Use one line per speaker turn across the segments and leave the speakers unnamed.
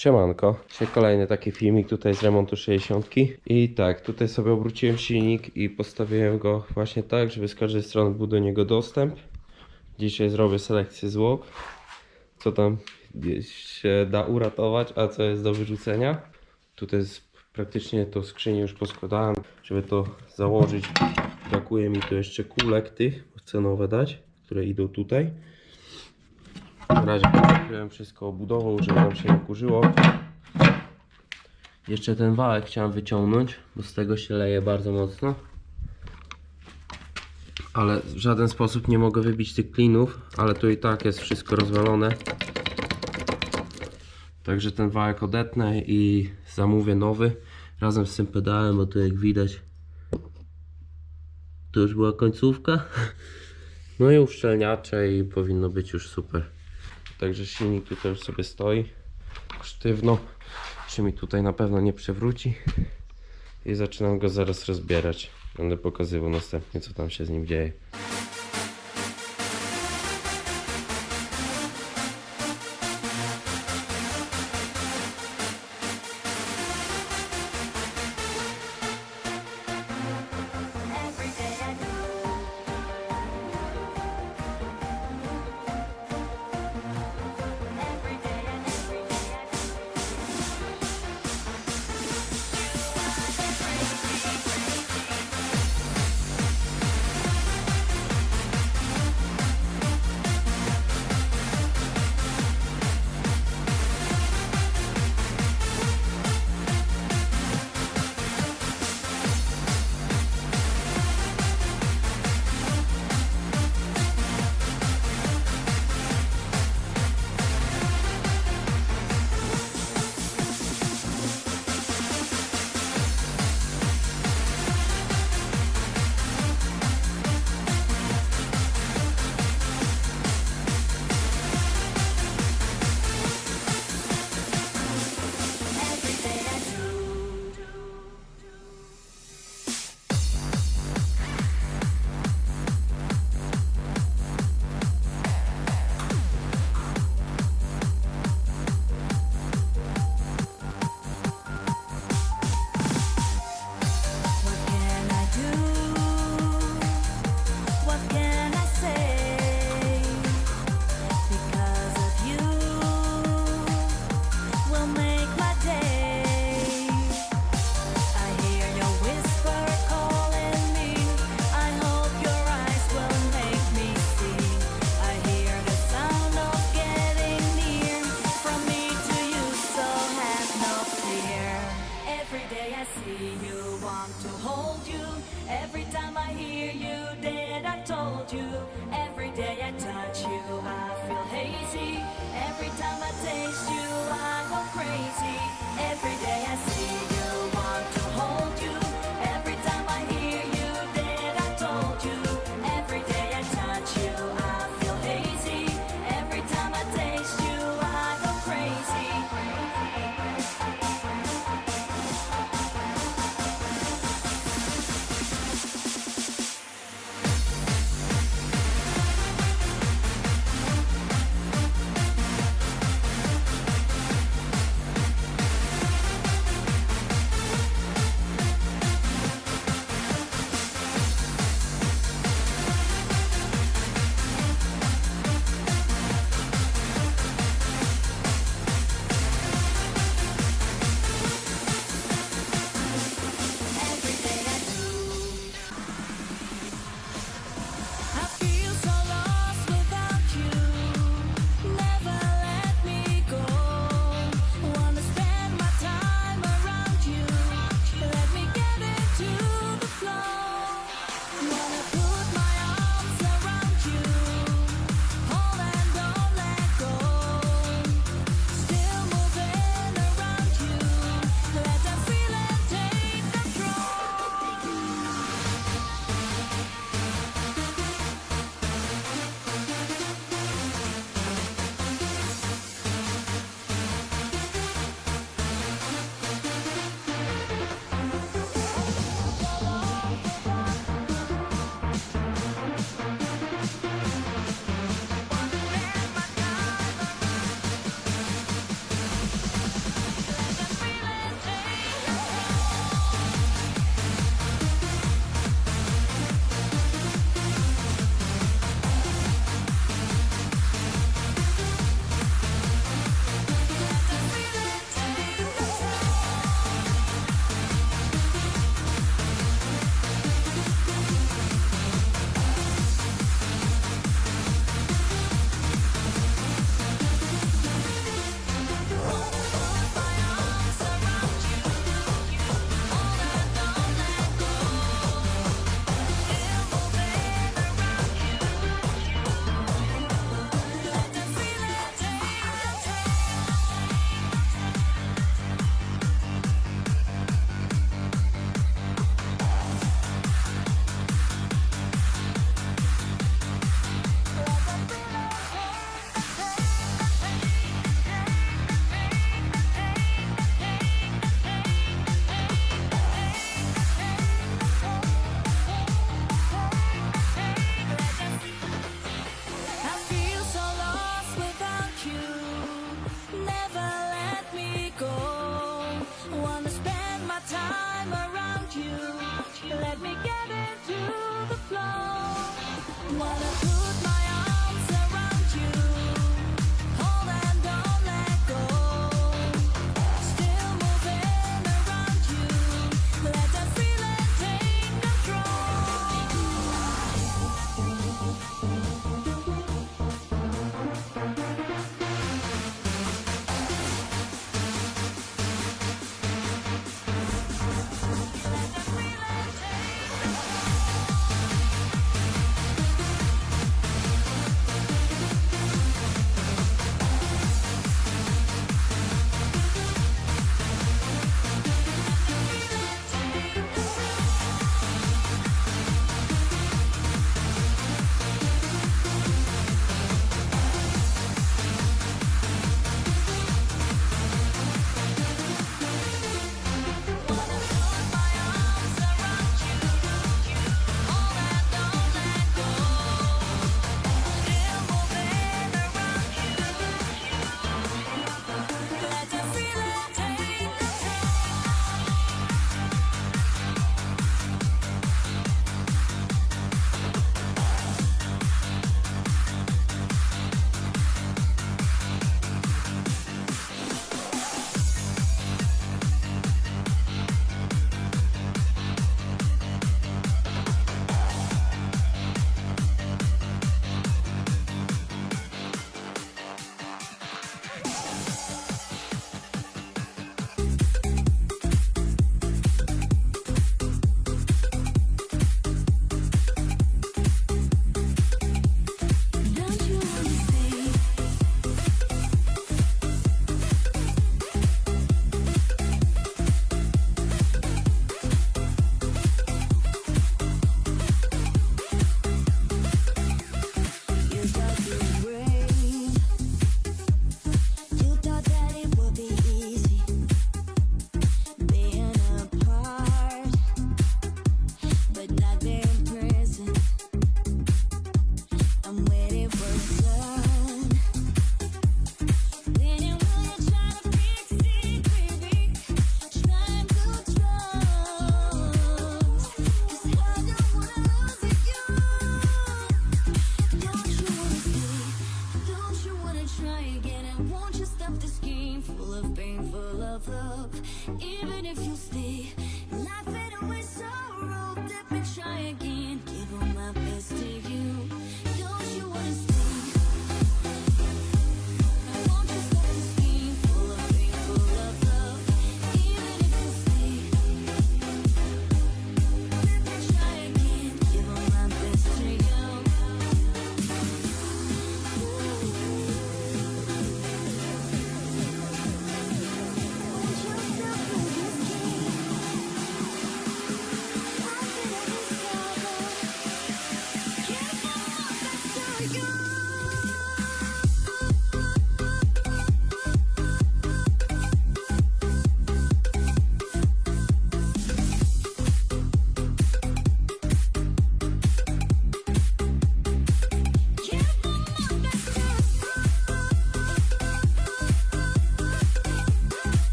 Siemanko, dzisiaj kolejny taki filmik tutaj z remontu 60 i tak, tutaj sobie obróciłem silnik i postawiłem go właśnie tak, żeby z każdej strony był do niego dostęp. Dzisiaj zrobię selekcję zwłok, co tam się da uratować, a co jest do wyrzucenia. Tutaj jest praktycznie to skrzynię już poskładałem, żeby to założyć. Brakuje mi tu jeszcze kulek tych, chcę nowe dać, które idą tutaj. Na razie zakryłem wszystko obudową, żeby nam się nie kurzyło. Jeszcze ten wałek chciałem wyciągnąć, bo z tego się leje bardzo mocno. Ale w żaden sposób nie mogę wybić tych klinów, ale tu i tak jest wszystko rozwalone. Także ten wałek odetnę i zamówię nowy razem z tym pedałem, bo tu jak widać to już była końcówka. No i uszczelniacze i powinno być już super. Także silnik tutaj już sobie stoi sztywno. Czy mi tutaj na pewno nie przewróci. I zaczynam go zaraz rozbierać. Będę pokazywał następnie co tam się z nim dzieje.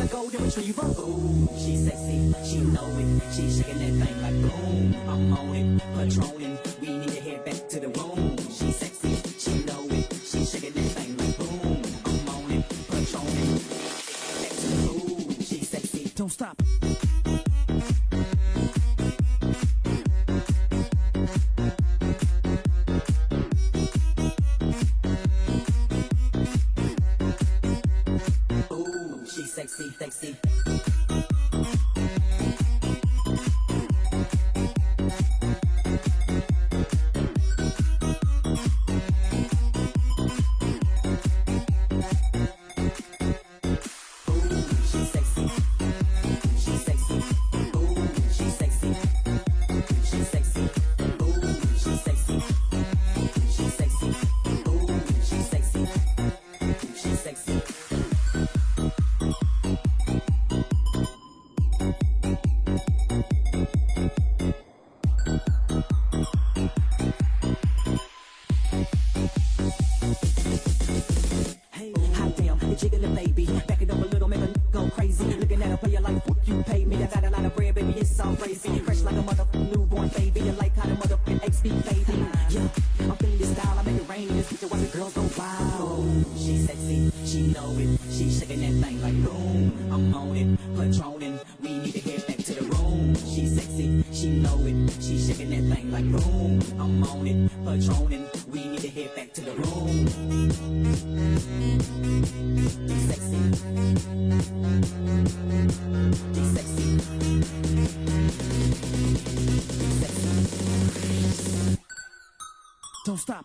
Like a golden retriever. Ooh, she sexy, she know it. She shaking that thing like boom. I'm on it, patroning. We need to head back to the room. see. Know it. She shaking that thing like boom. I'm on it, patroning. We need to get back to the room. She sexy, she know it. She shaking that thing like boom. I'm on it, patroning. We need to head back to the room. Sexy. Sexy. Sexy. Don't stop.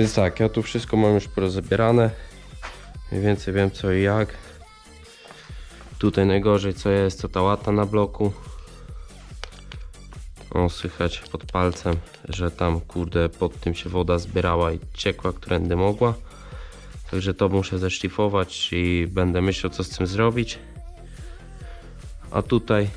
Więc tak, ja tu wszystko mam już porozbierane. Mniej więcej wiem co i jak. Tutaj najgorzej co jest, to ta łata na bloku. O, słychać pod palcem, że tam kurde pod tym się woda zbierała i ciekła, którędy mogła. Także to muszę zeszlifować i będę myślał co z tym zrobić. A tutaj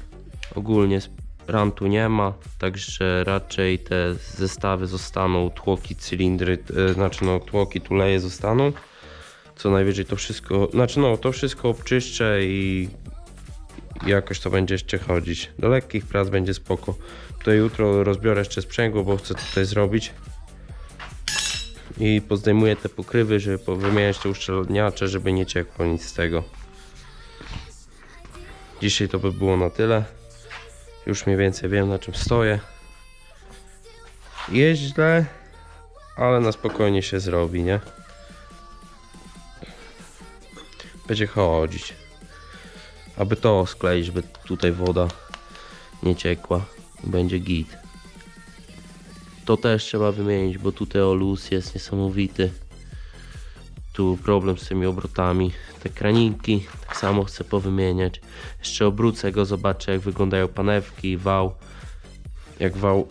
ogólnie ram tu nie ma, także raczej te zestawy zostaną, tłoki, cylindry, e, znaczy no tłoki, tuleje zostaną. Co najwyżej to wszystko, znaczy no to wszystko obczyszczę i jakoś to będzie jeszcze chodzić. Do lekkich prac będzie spoko. Tutaj jutro rozbiorę jeszcze sprzęgło, bo chcę tutaj zrobić. I pozdejmuję te pokrywy, żeby wymieniać te uszczelniacze, żeby nie ciekło nic z tego. Dzisiaj to by było na tyle. Już mniej więcej wiem na czym stoję. Jest źle, ale na spokojnie się zrobi, nie? Będzie chodzić. Aby to skleić, by tutaj woda nie ciekła. Będzie git. To też trzeba wymienić, bo tutaj olus jest niesamowity. Tu problem z tymi obrotami. Te kraninki tak samo chcę powymieniać. Jeszcze obrócę go, zobaczę jak wyglądają panewki, wał. Jak wał,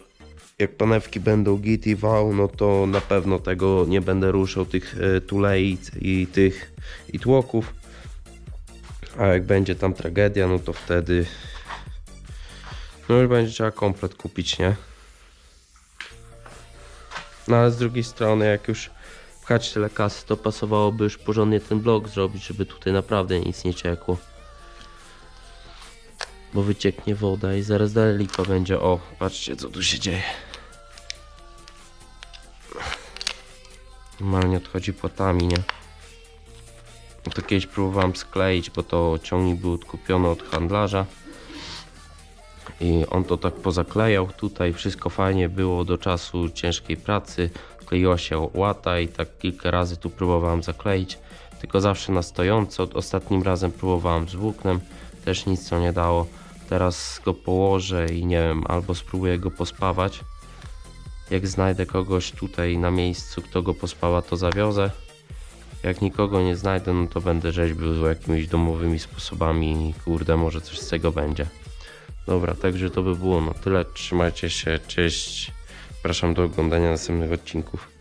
jak panewki będą git i wał, no to na pewno tego nie będę ruszał, tych e, tulei i tych i tłoków. A jak będzie tam tragedia, no to wtedy no już będzie trzeba komplet kupić, nie? No ale z drugiej strony, jak już pchać tyle kasy, to pasowałoby już porządnie ten blok zrobić, żeby tutaj naprawdę nic nie ciekło. Bo wycieknie woda i zaraz dalej lipa będzie. O, patrzcie co tu się dzieje. Normalnie odchodzi płatami, nie? No To kiedyś próbowałem skleić, bo to ciągnik był odkupiony od handlarza. I on to tak pozaklejał tutaj, wszystko fajnie było do czasu ciężkiej pracy. Kleiła się łata i tak kilka razy tu próbowałem zakleić, tylko zawsze na stojąco. Ostatnim razem próbowałem z włóknem, też nic to nie dało. Teraz go położę i nie wiem, albo spróbuję go pospawać. Jak znajdę kogoś tutaj na miejscu, kto go pospawa, to zawiozę. Jak nikogo nie znajdę, no to będę rzeźbił jakimiś domowymi sposobami i kurde, może coś z tego będzie. Dobra, także to by było na tyle. Trzymajcie się, cześć. Zapraszam do oglądania następnych odcinków.